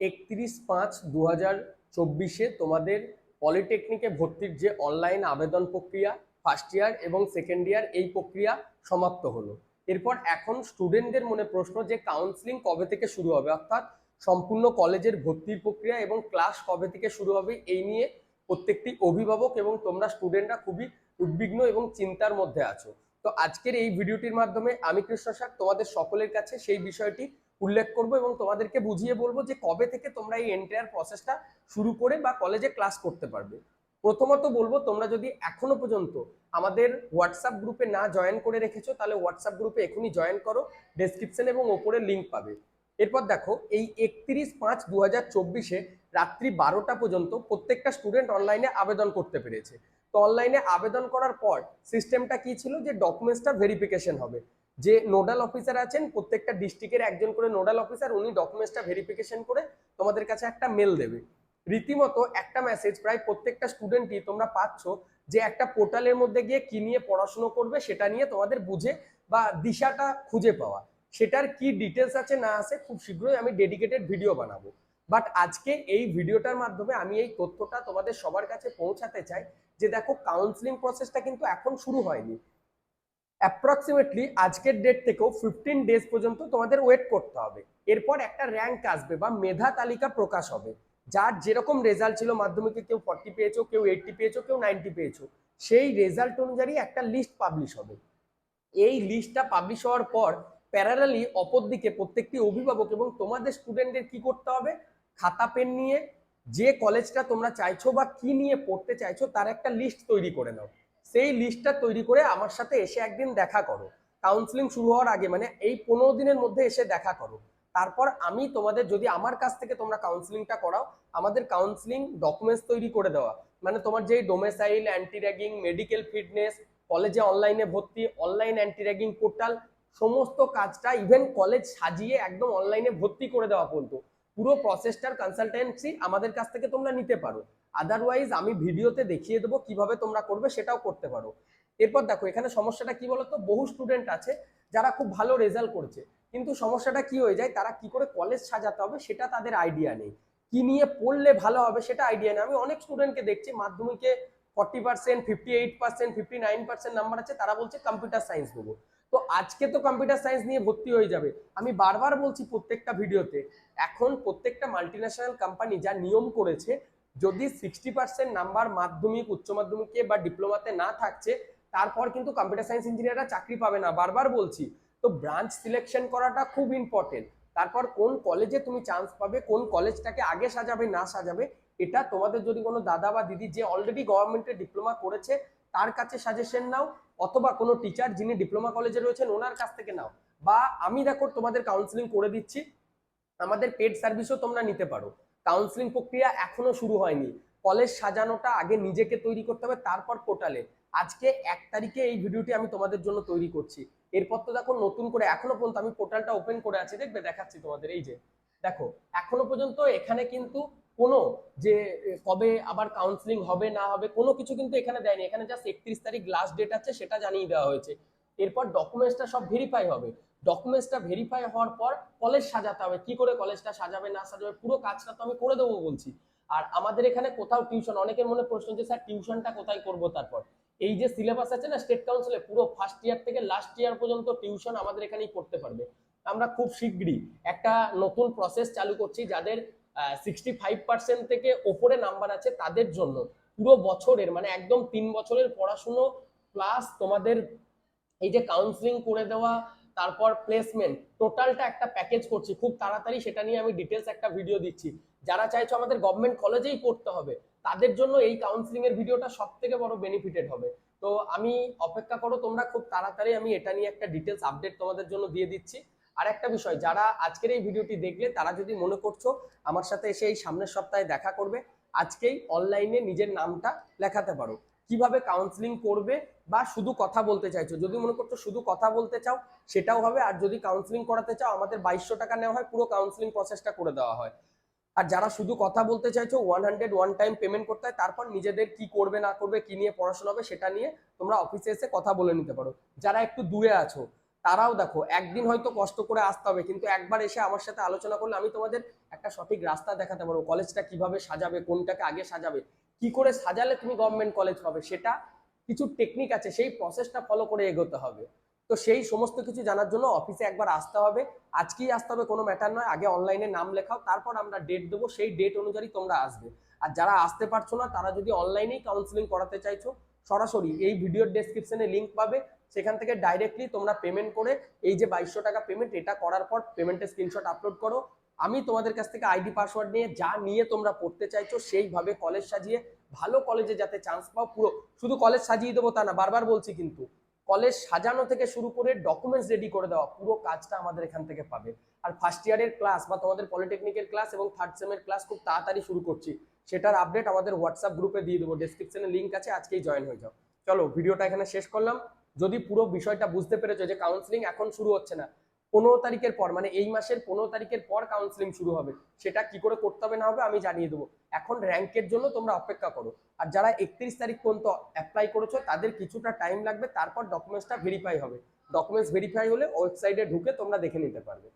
একত্রিশ পাঁচ দু হাজার চব্বিশে তোমাদের পলিটেকনিকে ভর্তির যে অনলাইন আবেদন প্রক্রিয়া ফার্স্ট ইয়ার এবং সেকেন্ড ইয়ার এই প্রক্রিয়া সমাপ্ত হলো। এরপর এখন স্টুডেন্টদের মনে প্রশ্ন যে কাউন্সিলিং কবে থেকে শুরু হবে? অর্থাৎ সম্পূর্ণ কলেজের ভর্তির প্রক্রিয়া এবং ক্লাস কবে থেকে শুরু হবে এই নিয়ে প্রত্যেকটি অভিভাবক এবং তোমরা স্টুডেন্টরা খুবই উদ্বিগ্ন এবং চিন্তার মধ্যে আছো। তো আজকের এই ভিডিওটির মাধ্যমে আমি কৃষ্ণ তোমাদের সকলের কাছে সেই বিষয়টি উল্লেখ করব এবং তোমাদেরকে বুঝিয়ে বলব যে কবে থেকে তোমরা এই এন্টায়ার প্রসেসটা শুরু করে বা কলেজে ক্লাস করতে পারবে। প্রথমত বলব, তোমরা যদি এখনও পর্যন্ত আমাদের হোয়াটসঅ্যাপ গ্রুপে না জয়েন করে রেখেছো, তাহলে হোয়াটসঅ্যাপ গ্রুপে এখনই জয়েন করো ডেসক্রিপশন এবং ওপরে লিঙ্ক পাবে। এরপর দেখো, এই একত্রিশ পাঁচ দু হাজার চব্বিশে রাত্রি বারোটা পর্যন্ত প্রত্যেকটা স্টুডেন্ট অনলাইনে আবেদন করতে পেরেছে। তো অনলাইনে আবেদন করার পর সিস্টেমটা কি ছিল? যে ডকুমেন্টসটা ভেরিফিকেশন হবে। যে নোডাল অফিসার আছেন, প্রত্যেকটা ডিস্ট্রিক্টের একজন করে নোডাল অফিসার, উনি ডকুমেন্টসটা ভেরিফিকেশন করে তোমাদের কাছে একটা মেল দেবে। রীতিমতো একটা মেসেজ প্রায় প্রত্যেকটা স্টুডেন্টই তোমরা পাচ্ছ যে একটা পোর্টালের মধ্যে গিয়ে কি নিয়ে পড়াশুনো করবে সেটা নিয়ে তোমাদের বুঝে বা দিশাটা খুঁজে পাওয়া। সেটার কি ডিটেলস আছে না আছে খুব শীঘ্রই আমি ডেডিকেটেড ভিডিও বানাবো। বাট আজকে এই ভিডিওটার মাধ্যমে আমি এই তথ্যটা তোমাদের সবার কাছে পৌঁছাতে চাই যে দেখো কাউন্সিলিং প্রসেসটা কিন্তু এখন শুরু হয়নি। অ্যাপ্রক্সিমেটলি আজকের ডেট থেকেও ফিফটিন ডেজ পর্যন্ত তোমাদের ওয়েট করতে হবে। এরপর একটা র্যাঙ্ক আসবে বা মেধা তালিকা প্রকাশ হবে। যার যেরকম রেজাল্ট ছিল মাধ্যমিকে কেউ ফর্টি পেয়েছ, কেউ এইটটি পেয়েছ, কেউ নাইনটি পেয়েছ, সেই রেজাল্ট অনুযায়ী একটা লিস্ট পাবলিশ হবে। এই লিস্টটা পাবলিশ হওয়ার পর প্যারালালি অপরদিকে প্রত্যেকটি অভিভাবক এবং তোমাদের স্টুডেন্টদের কি করতে হবে? খাতা পেন নিয়ে যে কলেজটা তোমরা চাইছো বা কি নিয়ে পড়তে চাইছো, তার একটা লিস্ট তৈরি করে নাও সেই লিস্টটা তৈরি করে আমার সাথে এসে একদিন দেখা করো। কাউন্সিলিং শুরু হওয়ার আগে মানে এই পনেরো দিনের মধ্যে এসে দেখা করো। তারপর আমি তোমাদের যদি আমার কাছ থেকে তোমরা কাউন্সিলিংটা করাও, আমাদের কাউন্সিলিং ডকুমেন্টস তৈরি করে দেওয়া। মানে তোমার যেই domicile anti ragging medical fitness কলেজে অনলাইনে ভর্তি অনলাইন অ্যান্টি র্যাগিং পোর্টাল সমস্ত কাজটা ইভেন কলেজ সাজিয়ে একদম অনলাইনে ভর্তি করে দেওয়া পর্যন্ত। পুরো প্রসেসটার কনসালটেন্সি আমাদের কাছ থেকে তোমরা নিতে পারো। আদারওয়াইজ আমি ভিডিওতে দেখিয়ে দেবো কীভাবে তোমরা করবে, সেটাও করতে পারো। এরপর দেখো, এখানে সমস্যাটা কি বলতো? বহু স্টুডেন্ট আছে, যারা খুব ভালো রেজাল্ট করছে। কিন্তু সমস্যাটা কি হয়ে যায়? তারা কি করে কলেজ সাজাতে হবে, সেটা তাদের আইডিয়া নেই। কি নিয়ে পড়লে ভালো হবে, সেটা আইডিয়া নেই। আমি অনেক স্টুডেন্টকে দেখছি, মাধ্যমিকে forty percent fifty eight percent fifty nine percent number আছে, তারা বলছে কম্পিউটার সায়েন্স দেবো। তো আজকে তো কম্পিউটার সায়েন্স নিয়ে ভর্তি হয়ে যাবে। আমি বারবার বলছি প্রত্যেকটা ভিডিওতে, এখন প্রত্যেকটা মাল্টিন্যাশনাল কোম্পানি যা নিয়ম করেছে, যদি সিক্সটি পার্সেন্ট নাম্বার মাধ্যমিক, উচ্চ মাধ্যমিকে বা ডিপ্লোমাতে না থাকছে, তারপর কিন্তু কম্পিউটার সায়েন্স ইঞ্জিনিয়াররা চাকরি পাবে না। বারবার বলছি। তো ব্রাঞ্চ সিলেকশন করাটা খুব ইম্পর্টেন্ট তারপর কোন কলেজে তুমি চান্স পাবে, কোন কলেজটাকে আগে সাজাবে, না সাজাবে, এটা তোমাদের যদি কোনো দাদা বা দিদি যে অলরেডি গভর্নমেন্টে ডিপ্লোমা করেছে, তার কাছে সাজেশন নাও। অথবা কোনো টিচার যিনি ডিপ্লোমা কলেজে রয়েছেন, ওনার কাছ থেকে নাও। বা আমি দেখো তোমাদের কাউন্সিলিং করে দিচ্ছি, আমাদের পেড সার্ভিসও তোমরা নিতে পারো। কাউন্সিলিং প্রক্রিয়া এখনও শুরু হয়নি। কলেজ সাজানোটা আগে নিজেকে তৈরি করতে হবে, তারপর পোর্টালে আজকে এক তারিখে এই ভিডিওটি আমি তোমাদের জন্য তৈরি করছি। এরপর তো দেখো নতুন করে, এখনও পর্যন্ত আমি পোর্টালটা ওপেন করে আছি। দেখবে, দেখাচ্ছি তোমাদের, এই যে। দেখো, এখনও পর্যন্ত এখানে কিন্তু কোনো যে কবে আবার কাউন্সিলিং হবে, না হবে, কোনো কিছু কিন্তু এখানে দেয়নি। এখানে জাস্ট একত্রিশ তারিখ লাস্ট ডেট আছে, সেটা জানিয়ে দেওয়া হয়েছে। এরপর ডকুমেন্টসটা সব ভেরিফাই হবে। ডকুমেন্টসটা ভেরিফাই হওয়ার পর কলেজ সাজাতে হবে। কি করে কলেজটা সাজাবে, না সাজাবে, পুরো কাজটা তো আমি করে দেবো বলছি। আর আমাদের এখানে কোথাও টিউশন অনেকের মনে প্রশ্ন যে, স্যার টিউশনটা কোথায় করব তারপর? এই যে সিলেবাস আছে না স্টেট কাউন্সিলে পুরো ফার্স্ট ইয়ার থেকে লাস্ট ইয়ার পর্যন্ত টিউশন আমাদের এখানেই করতে পারবে। আমরা খুব শীঘ্রই একটা নতুন প্রসেস চালু করছি, যাদের সিক্সটি ফাইভ পার্সেন্ট থেকে ওপরে নাম্বার আছে তাদের জন্য। পুরো বছরের মানে একদম তিন বছরের পড়াশুনো প্লাস তোমাদের এই যে কাউন্সিলিং করে দেওয়া, তারপর প্লেসমেন্ট টোটালটা একটা প্যাকেজ করছি। খুব তাড়াতাড়ি সেটা নিয়ে আমি ডিটেলস একটা ভিডিও দিচ্ছি। যারা চাইছো আমাদের গভর্নমেন্ট কলেজেই পড়তে হবে, তাদের জন্য এই কাউন্সিলিং এর ভিডিওটা সব থেকে বড় বেনিফিটেড হবে। তো আমি অপেক্ষা করো, তোমরা খুব তাড়াতাড়ি আমি এটা নিয়ে একটা ডিটেলস আপডেট তোমাদের জন্য দিয়ে দিচ্ছি। আর একটা বিষয়, যারা আজকের এই ভিডিওটি দেখলে তারা যদি মনে করছ আমার সাথে এসে এই সামনের সপ্তাহে দেখা করবে, আজকেই অনলাইনে নিজের নামটা লেখাতে পারো। কীভাবে কাউন্সিলিং করবে বা শুধু কথা বলতে চাইছো? যদি মনে করছ শুধু কথা বলতে চাও, সেটাও হবে। আর যদি কাউন্সিলিং করাতে চাও, আমাদের বাইশশো টাকা নেওয়া হয়, পুরো কাউন্সিলিং প্রসেসটা করে দেওয়া হয়। আর যারা শুধু কথা বলতে চাইছো one hundred one time payment করতে হয়, তারপর নিজেদের কি করবে, না করবে, কি নিয়ে পড়াশোনা হবে, সেটা নিয়ে তোমরা অফিসে এসে কথা বলে নিতে পারো। যারা একটু দূরে আছো তারাও দেখো, একদিন হয়তো কষ্ট করে আসতে হবে, কিন্তু একবার এসে আমার সাথে আলোচনা করলে আমি তোমাদের একটা সঠিক রাস্তা দেখাতে পারব, কলেজটা কীভাবে সাজাবে, কোনটাকে আগে সাজাবে, কি করে সাজালে তুমি গভর্নমেন্ট কলেজ পাবে, সেটা কিছু টেকনিক আছে, সেই প্রসেসটা ফলো করে এগোতে হবে। তো সেই সমস্ত কিছু জানার জন্য অফিসে একবার আসতে হবে, আজকেই আসতে হবে কোনো ম্যাটার নয়, আগে অনলাইনে নাম লেখাও, তারপর আমরা ডেট দেবো, সেই ডেট অনুযায়ী তোমরা আসবে। আর যারা আসতে পারছ না, তারা যদি অনলাইনেই কাউন্সিলিং করাতে চাইছো সরাসরি এই ভিডিওর ডেসক্রিপশনে লিঙ্ক পাবে। সেখান থেকে ডাইরেক্টলি তোমরা পেমেন্ট করে এই যে বাইশশো টাকা পেমেন্ট এটা করার পর পেমেন্টের স্ক্রিনশট আপলোড করো। আমি তোমাদের কাছ থেকে আইডি পাসওয়ার্ড নিয়ে যা নিয়ে তোমরা পড়তে চাইছো, সেইভাবে কলেজ সাজিয়ে, ভালো কলেজে যাতে চান্স পাও, পুরো, শুধু কলেজ সাজিয়ে দেবো তা না, বারবার বলছি কিন্তু কলেজ সাজানো থেকে শুরু করে ডকুমেন্টস রেডি করে দেওয়া, পুরো কাজটা আমাদের এখান থেকে পাবে। আর ফার্স্ট ইয়ারের ক্লাস বা তোমাদের পলিটেকনিকের ক্লাস এবং থার্ড সেমের ক্লাস খুব তাড়াতাড়ি শুরু করছি। সেটার আপডেট আমাদের হোয়াটসঅ্যাপ গ্রুপে দিয়ে দেবো। ডেসক্রিপশনে লিঙ্ক আছে, আজকেই জয়েন হয়ে যাও। চলো, ভিডিওটা এখানে শেষ করলাম। যদি পুরো বিষয়টা বুঝতে পেরেছ যে কাউন্সিলিং এখন শুরু হচ্ছে না, পনেরো তারিখের পর মানে এই মাসের পনেরো তারিখের পর কাউন্সিলিং শুরু হবে। সেটা কি করে করতে হবে না হবে আমি জানিয়ে দেবো। এখন র্যাঙ্কের জন্য তোমরা অপেক্ষা করো। আর যারা একত্রিশ তারিখ পর্যন্ত অ্যাপ্লাই করেছ, তাদের কিছুটা টাইম লাগবে, তারপর ডকুমেন্টসটা ভেরিফাই হবে। ডকুমেন্টস ভেরিফাই হলে ওয়েবসাইটে ঢুকে তোমরা দেখে নিতে পারবে।